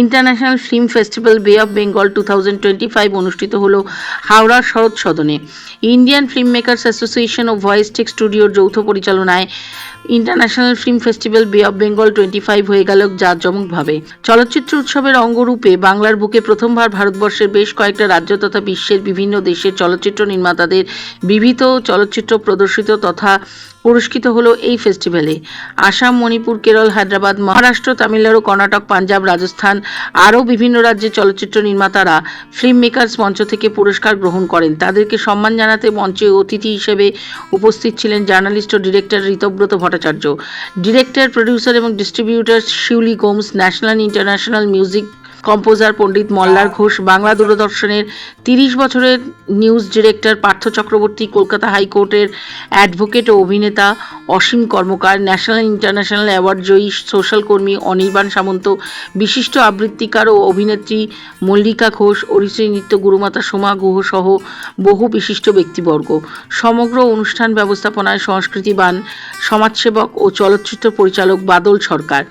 International film festival Bay of Bengal two thousand twenty five অনুষ্ঠিত হল হাওড়ার শরৎ সদনে। ইন্ডিয়ান ফিল্ম মেকার্স অ্যাসোসিয়েশন ও ভয়েস টেক স্টুডিওর যৌথ পরিচালনায় international film festival Bay of Bengal twenty five হয়ে গেল জাঁকজমকভাবে। চলচ্চিত্র উৎসবের অঙ্গরূপে বাংলার বুকে প্রথমবার ভারতবর্ষের বেশ কয়েকটা রাজ্য তথা বিশ্বের বিভিন্ন দেশের চলচ্চিত্র নির্মাতাদের বিবিধ চলচ্চিত্র প্রদর্শিত তথা পুরস্কৃত হলো এই ফেস্টিভ্যালে আসাম, মণিপুর, কেরল, হায়দ্রাবাদ, মহারাষ্ট্র, তামিলনাড়ু, কর্ণাটক, পাঞ্জাব, রাজস্থান আরও বিভিন্ন রাজ্যে চলচ্চিত্র নির্মাতারা ফিল্ম মেকার্স মঞ্চ থেকে পুরস্কার গ্রহণ করেন। তাদেরকে সম্মান জানাতে মঞ্চে অতিথি হিসেবে উপস্থিত ছিলেন জার্নালিস্ট ও director Ritabrata Bhattacharya. Director producer এবং distributor Shiuli Gomes national international music composer Pandit Mallar Ghosh Bangla দূরদর্শনের তিরিশ বছরের নিউজ ডিরেক্টর পার্থ চক্রবর্তী কলকাতা হাইকোর্টের অ্যাডভোকেট ও অভিনেতা Asim Karmakar national international award জয়ী সোশ্যাল কর্মী অনির্বাণ সামন্ত, বিশিষ্ট আবৃত্তিকার ও অভিনেত্রী মল্লিকা ঘোষ ওড়িশি নৃত্য গুরুমাতা সোমা গুহ সহ বহু বিশিষ্ট ব্যক্তিবর্গ। সমগ্র অনুষ্ঠান ব্যবস্থাপনায় সংস্কৃতিবান, সমাজসেবক ও চলচ্চিত্র পরিচালক Badal Sarkar.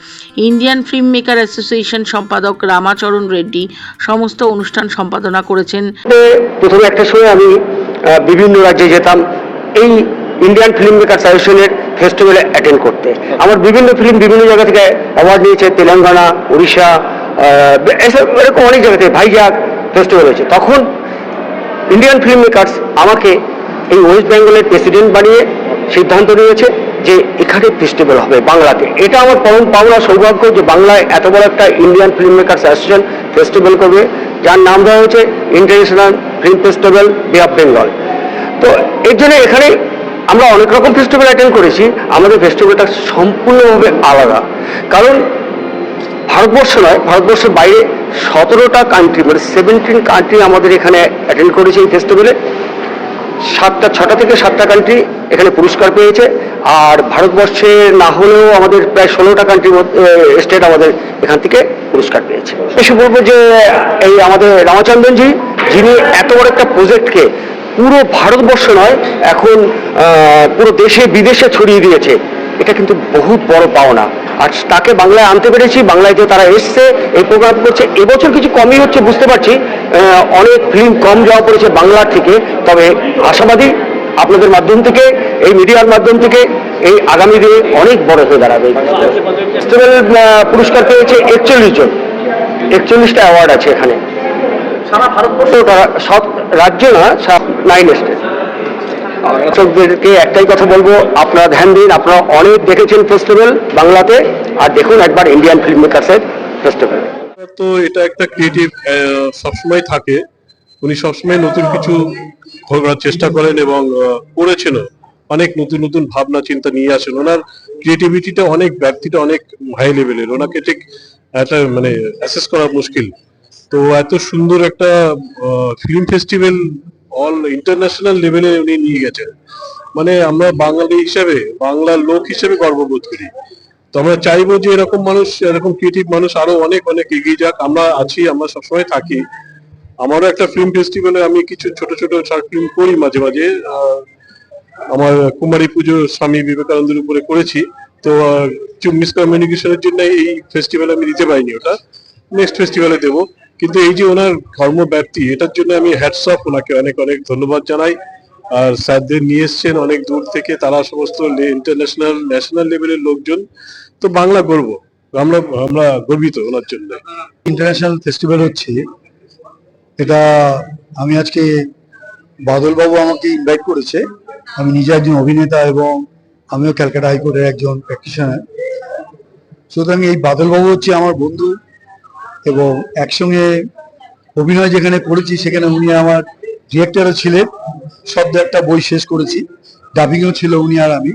Indian film maker association সম্পাদক রামাচরণ রেড্ডি সমস্ত অনুষ্ঠান সম্পাদনা করেছেন। প্রথমে একটা সময় আমি বিভিন্ন রাজ্যে যেতাম। এই ইন্ডিয়ান ফিল্ম মেকার অ্যাসোসিয়েশনের ফেস্টিভ্যালে অ্যাটেন্ড করতে। আমার বিভিন্ন ফিল্ম বিভিন্ন জায়গা থেকে অ্যাওয়ার্ড নিয়েছে, তেলেঙ্গানা, উড়িষ্যা এসব এরকম অনেক জায়গা থেকে ভাইজাগ ফেস্টিভ্যাল হয়েছে। তখন ইন্ডিয়ান ফিল্ম মেকার্স আমাকে এই ওয়েস্ট বেঙ্গলের প্রেসিডেন্ট বানিয়ে সিদ্ধান্ত নিয়েছে যে এখানে ফেস্টিভ্যাল হবে বাংলাতে। এটা আমার পরম পাওনা সৌভাগ্য যে বাংলায় এত বড় একটা Indian film makers association festival করবে, যার নাম দেওয়া হয়েছে international film festival Bay of Bengal তো এর জন্য এখানে আমরা অনেক রকম ফেস্টিভ্যাল অ্যাটেন্ড করেছি, আমাদের ফেস্টিভ্যালটা সম্পূর্ণভাবে আলাদা। কারণ ভারতবর্ষ নয়, ভারতবর্ষের বাইরে সতেরোটা কান্ট্রি মানে সেভেন্টিন কান্ট্রি আমাদের এখানে অ্যাটেন্ড করেছে এই ফেস্টিভ্যালে সাতটা, ছটা থেকে সাতটা কান্ট্রি এখানে পুরস্কার পেয়েছে, আর ভারতবর্ষে না হলেও আমাদের প্রায় ষোলোটা কান্ট্রি স্টেট আমাদের এখান থেকে পুরস্কার পেয়েছে। এসে বলব যে, এই আমাদের রামচন্দ্রনজি, যিনি এত বড় একটা প্রজেক্টকে পুরো ভারতবর্ষ নয় এখন পুরো দেশে বিদেশে ছড়িয়ে দিয়েছে। এটা কিন্তু বহুত বড় পাওনা। আর তাকে বাংলায় আনতে পেরেছি বাংলায় যে তারা এসছে এই প্রোগ্রাম করছে এবছর কিছু কমই হচ্ছে বুঝতে পারছি। অনেক ফিল্ম কম যাওয়া পড়েছে বাংলার থেকে। তবে আশাবাদী আপনাদের মাধ্যম থেকে এই মিডিয়ার মাধ্যম থেকে এই আগামী দিনে অনেক বড় হয়ে দাঁড়াবে। ফেস্টিভ্যাল পুরস্কার পেয়েছে একচল্লিশ জন। একচল্লিশটা অ্যাওয়ার্ড আছে এখানে। সারা ভারতবর্ষ? সব রাজ্য না নাইন স্টেট দর্শকদেরকে একটাই কথা বলব, আপনারা ধ্যান দিন, আপনারা অনেক দেখেছেন ফেস্টিভ্যাল বাংলাতে, আর দেখুন একবার ইন্ডিয়ান ফিল্ম মেকার্সের ফেস্টিভ্যাল তো এটা একটা ক্রিয়েটিভ সবসময় থাকে। উনি সবসময় নতুন কিছু করার চেষ্টা করেন এবং করেছেন অনেক নতুন নতুন ভাবনা, চিন্তা নিয়ে আসেন। ওনার ক্রিয়েটিভিটিটা অনেক, ব্যক্তিটা অনেক হাই লেভেলের ওনাকে ঠিক একটা মানে অ্যাসেস করা মুশকিল। তো এত সুন্দর একটা ফিল্ম ফেস্টিভ্যাল অল ইন্টারন্যাশনাল লেভেলে উনি নিয়ে গেছেন। মানে আমরা বাঙালি হিসেবে, বাংলার লোক হিসেবে গর্ববোধ করি। তো আমরা চাইব যে এরকম মানুষ, এরকম ক্রিয়েটিভ মানুষ আরও অনেক অনেক এগিয়ে যাক। আমরা আছি, আমরা সবসময় থাকি। আমারও একটা ফিল্ম ফেস্টিভ্যালে আমি কিছু ছোট ছোট শর্ট ফিল্ম করি মাঝে মাঝে। আমার কুমারী পুজো স্বামী বিবেকানন্দের উপরে করেছি। তো মিসকমিউনিকেশনের জন্য এই ফেস্টিভ্যালে আমি দিতে পারিনি ওটা। নেক্সট ফেস্টিভ্যালে দেবো। কিন্তু এই যে ওনার কর্মব্যাপ্তি এটার জন্য আমি হ্যাটস অফ ওনাকে অনেক অনেক ধন্যবাদ জানাই। আর স্যারদের নিয়ে এসছেন অনেক দূর থেকে, তারা সমস্ত ইন্টারন্যাশনাল ন্যাশনাল লেভেলের লোকজন। তো বাংলা গর্ব, আমরা আমরা গর্বিত ওনার জন্য। ইন্টারন্যাশনাল ফেস্টিভ্যাল হচ্ছে, এটা আমি আজকে বাদলবাবু আমাকে ইনভাইট করেছে। আমি নিজে একজন অভিনেতা এবং আমিও ক্যালকাটা হাইকোর্টের একজন প্র্যাকটিশনার সুতরাং এই বাদলবাবু হচ্ছে আমার বন্ধু। এবং একসঙ্গে অভিনয় যেখানে করেছি, সেখানে উনি আমার ডিরেক্টরও ছিলেন। শব্দ একটা বই শেষ করেছি। ডাবিংও ছিল উনি আর আমি।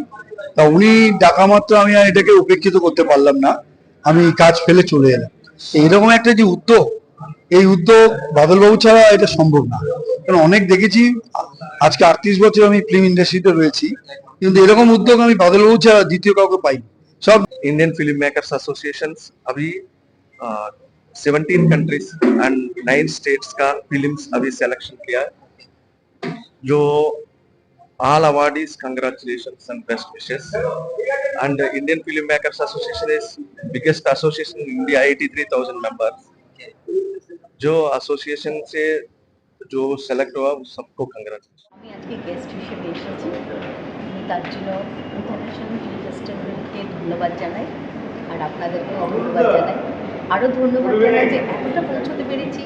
তা উনি ডাকা মাত্র আমি আর এটাকে উপেক্ষিত করতে পারলাম না। আমি কাজ ফেলে চলে এলাম। এইরকম একটা যে উদ্যোগ, এই উদ্যোগ বাদলবাবু ছাড়া এটা সম্ভব না। কারণ অনেক দেখেছি, আজকে আটত্রিশ বছর আমি ফিল্ম ইন্ডাস্ট্রিতে রয়েছি, কিন্তু এরকম উদ্যোগ আমি বাদলবাবু ছাড়া দ্বিতীয় কাউকে পাই সব ইন্ডিয়ান ফিল্ম মেকার্স অ্যাসোসিয়েশন আমি seventeen countries and nine states का फिल्म्स अभी सिलेक्शन किया है जो all awardees congratulations and best wishes and uh, indian film makers association is biggest association in india 83000 members जो एसोसिएशन से जो सेलेक्ट हुआ वो सबको कंग्रेट আমি আজকে গেস্ট হিসেবে এসেছি আমি তার জন্য ইন্টারন্যাশনাল ফিল্ম ফেস্টিভ্যালকে ধন্যবাদ জানাই আর আপনাদেরকেও ধন্যবাদ জানাই আরও ধন্যবাদ জানাই যে এতটা পৌঁছতে পেরেছি।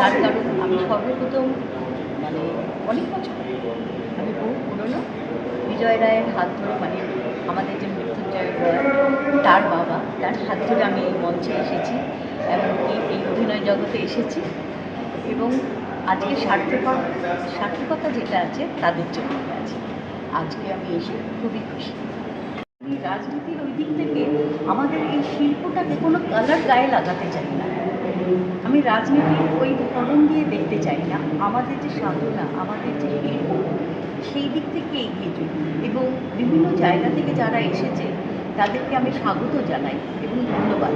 তার কারণ আমি সর্বপ্রথম মানে অনেক বছর আমি বহু পুরনো বিজয় রায়ের হাত ধরে মানে আমাদের যে মৃত্যুঞ্জয় রয়, তার বাবা, তার হাত ধরে আমি এই মঞ্চে এসেছি এমনকি এই অভিনয় জগতে এসেছি এবং আজকে সার্থকতা সার্থকতা যেটা আছে, তাদের জন্য আছে আজকে আমি এসে খুবই খুশি। রাজনীতির ওই দিক থেকে আমাদের এই শিল্পটাকে কোনো কালার গায়ে লাগাতে চাই না। আমি রাজনীতি ওই ধরন দিয়ে দেখতে চাই না। আমাদের যে সাধনা, আমাদের যে শিল্প, সেই দিক থেকে এগিয়ে চলি। এবং বিভিন্ন জায়গা থেকে যারা এসেছে, তাদেরকে আমি স্বাগত জানাই এবং ধন্যবাদ।